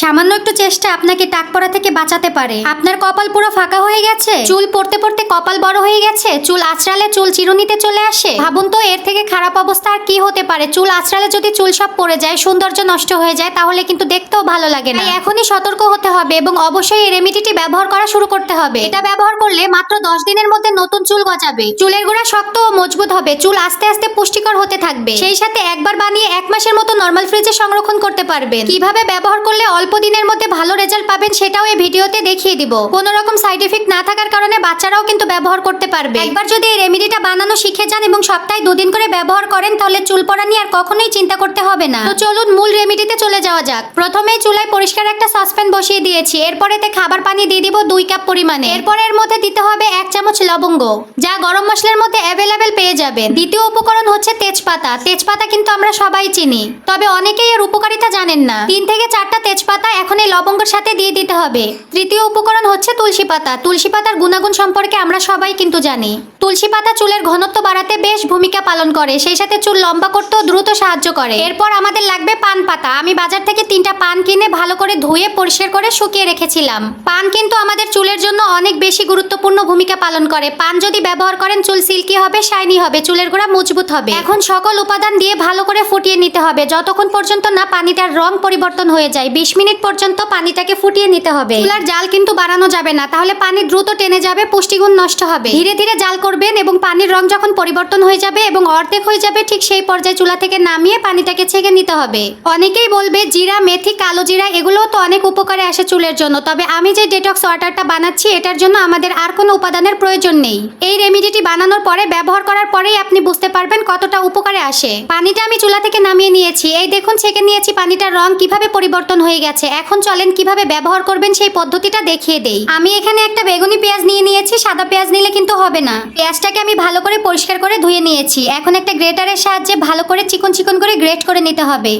সামান্য একটু চেষ্টা আপনাকে টাক পড়া থেকে বাঁচাতে পারে। আপনার কপাল পুরো ফাঁকা হয়ে গেছে? চুল পড়তে পড়তে কপাল বড় হয়ে গেছে? চুল আঁচড়ালে চুল চিরুনিতে চলে আসে? ভাবুন তো, এর থেকে খারাপ অবস্থা আর কি হতে পারে? চুল আঁচড়ালে যদি চুল সব পড়ে যায়, সৌন্দর্য নষ্ট হয়ে যায়, তাহলে কিন্তু দেখতেও ভালো লাগে না। এখনই সতর্ক হতে হবে এবং অবশ্যই এই রেমিডিটি ব্যবহার করা শুরু করতে হবে। এটা ব্যবহার করলে মাত্র দশ দিনের মধ্যে নতুন চুল গজাবে। চুলের গোড়া শক্ত ও মজবুত হবে। চুল আস্তে আস্তে পুষ্টিকর হতে থাকবে। সেই সাথে একবার বানিয়ে এক মাসের মতো নর্মাল ফ্রিজে সংরক্ষণ করতে পারবেন। কীভাবে ব্যবহার করলে অল্প দিনের মধ্যে ভালো রেজাল্ট পাবেন সেটাও এই ভিডিওতে দেখিয়ে দিব। কোনো রকম সাইড এফেক্ট না থাকার কারণে বাচ্চারাও কিন্তু ব্যবহার করতে পারবে। একবার যদি এই রেমিডিটা বানানো শিখে যান এবং সপ্তাহে দুদিন করে ব্যবহার করেন, তাহলে চুল পড়া নিয়ে আর কখনোই চিন্তা করতে হবে না। তো চলুন মূল রেমিডিতে চলে যাওয়া যাক। প্রথমেই চুলায় পরিষ্কার একটা সসপ্যান বসিয়ে দিয়েছি। এরপর এতে খাবার পানি দিয়ে দিব দুই কাপ পরিমাণে। এরপর এর মধ্যে দিতে হবে এক চামচ লবঙ্গ, যা গরম মশলার মধ্যে অ্যাভেলেবেল পেয়ে যাবেন। দ্বিতীয় উপকরণ হচ্ছে তেজপাতা। তেজপাতা কিন্তু আমরা সবাই চিনি, তবে অনেকেই এর উপকারিতা জানেন না। তিন থেকে চারটা তেজপাতা এখন এই লবঙ্গের সাথে দিয়ে দিতে হবে। তৃতীয় উপকরণ হচ্ছে তুলসী পাতা। তুলসী পাতার গুণাগুণ সম্পর্কে আমরা সবাই কিন্তু জানি। তুলসী পাতা চুলের ঘনত্ব বাড়াতে বেশ ভূমিকা পালন করে। সেই সাথে চুল লম্বা করতেও দ্রুত সাহায্য করে। এরপর আমাদের লাগবে পান পাতা। আমি বাজার থেকে তিনটা পান কিনে ভালো করে ধুয়ে, পরিষ্কার করে শুকিয়ে রেখেছিলাম। পান কিন্তু আমাদের চুলের জন্য অনেক বেশি গুরুত্বপূর্ণ ভূমিকা পালন করে। পান যদি ব্যবহার করেন, চুল সিল্কি হবে, শাইনি হবে, চুলের গোড়া মজবুত হবে। এখন সকল উপাদান দিয়ে ভালো করে ফুটিয়ে নিতে হবে। যতক্ষণ পর্যন্ত না পানিটার রং পরিবর্তন হয়ে যায়, বিশ মিনিট পর্যন্ত পানিটাকে ফুটিয়ে নিতে হবে। চুলার জাল কিন্তু বাড়ানো যাবে না। তাহলে পানি দ্রুত টেনে যাবে, পুষ্টিগুণ নষ্ট হবে। ধীরে ধীরে জাল করবেন এবং পানির রং যখন পরিবর্তন হয়ে যাবে এবং অর্ধেক হয়ে যাবে, ঠিক সেই পর্যায়ে চুলা থেকে নামিয়ে পানিটাকে ছেঁকে নিতে হবে। অনেকেই বলবে, জিরা, মেথি, কালো জিরা, এগুলোও তো অনেক উপকারে আসে চুলের জন্য। তবে আমি যে ডেটক্স ওয়াটারটা বানাচ্ছি, এটার জন্য আমাদের আর কোনো উপাদানের প্রয়োজন নেই। এই রেমিডিটি বানানোর পরে, ব্যবহার করার পরেই আপনি বুঝতে পারবেন কতটা উপকারে আসে। পানিটা আমি চুলা থেকে নামিয়ে নিয়েছি। এই দেখুন, ছেঁকে নিয়েছি পানিটার রং কীভাবে পরিবর্তন হয়ে গেছে। এখন চলেন কীভাবে ব্যবহার করবেন সেই পদ্ধতিটা দেখিয়ে দেই। আমি এখানে একটা বেগুনি পেঁয়াজ নিয়ে নিয়েছি, সাদা পেঁয়াজ নিলে কিন্তু হবে না। পেঁয়াজটাকে আমি ভালো করে পরিষ্কার করে ধুয়ে নিয়েছি। এখন একটা গ্রেটারের সাহায্যে ভালো করে চিকন চিকন করে গ্রেট করে নিতে হবে।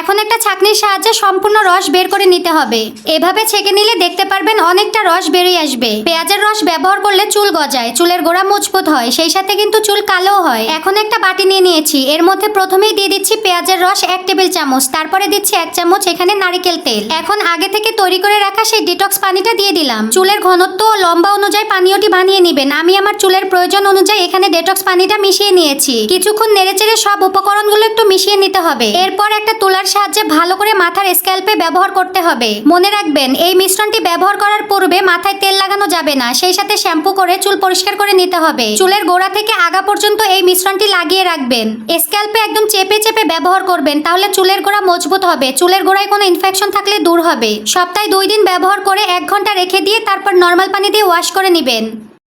এখন একটা ছাঁকনির সাহায্যে সম্পূর্ণ রস বের করে নিতে হবে। এভাবে ছেঁকে নিলে দেখতে পারবেন অনেকটা রস বেরিয়ে আসবে। পেঁয়াজের রস ব্যবহার করলে চুল গজায়, চুলের গোড়া মজবুত হয়, সেই সাথে কিন্তু চুল কালো হয়। এখন একটা বাটি নিয়ে নিয়েছি। এর মধ্যে প্রথমেই দিয়ে দিচ্ছি পেঁয়াজের রস এক টেবিল চামচ, তারপরে দিচ্ছি এক চামচ এখানে নারিকেল তেল। এখন আগে থেকে তৈরি করে রাখা সেই ডিটক্স পানিটা দিয়ে দিলাম। চুলের ঘনত্ব ও লম্বা অনুযায়ী পানীয়টি বানিয়ে নেবেন। আমি আমার চুলের প্রয়োজন অনুযায়ী এখানে ডেটক্স পানিটা মিশিয়ে নিয়েছি। কিছুক্ষণ নেড়েচেড়ে সব উপকরণগুলো একটু মিশিয়ে নিতে হবে। এরপর একটা তুলার সাহায্যে ভালো করে মাথার স্ক্যাল্পে ব্যবহার করতে হবে। মনে রাখবেন, এই মিশ্রণটি ব্যবহার করার পূর্বে মাথায় তেল লাগানো যাবে না। সেই সাথে শ্যাম্পু করে চুল পরিষ্কার করে নিতে হবে। চুলের গোড়া থেকে আগা পর্যন্ত এই মিশ্রণটি লাগিয়ে রাখবেন। স্ক্যাল্পে একদম চেপে চেপে ব্যবহার করবেন, তাহলে চুলের গোড়া মজবুত হবে। চুলের গোড়ায় কোনো ইনফেকশন থাকলে দূর হবে। সপ্তাহে দুই দিন ব্যবহার করে এক ঘণ্টা রেখে দিয়ে তারপর নর্মাল পানি দিয়ে ওয়াশ করে নেবেন।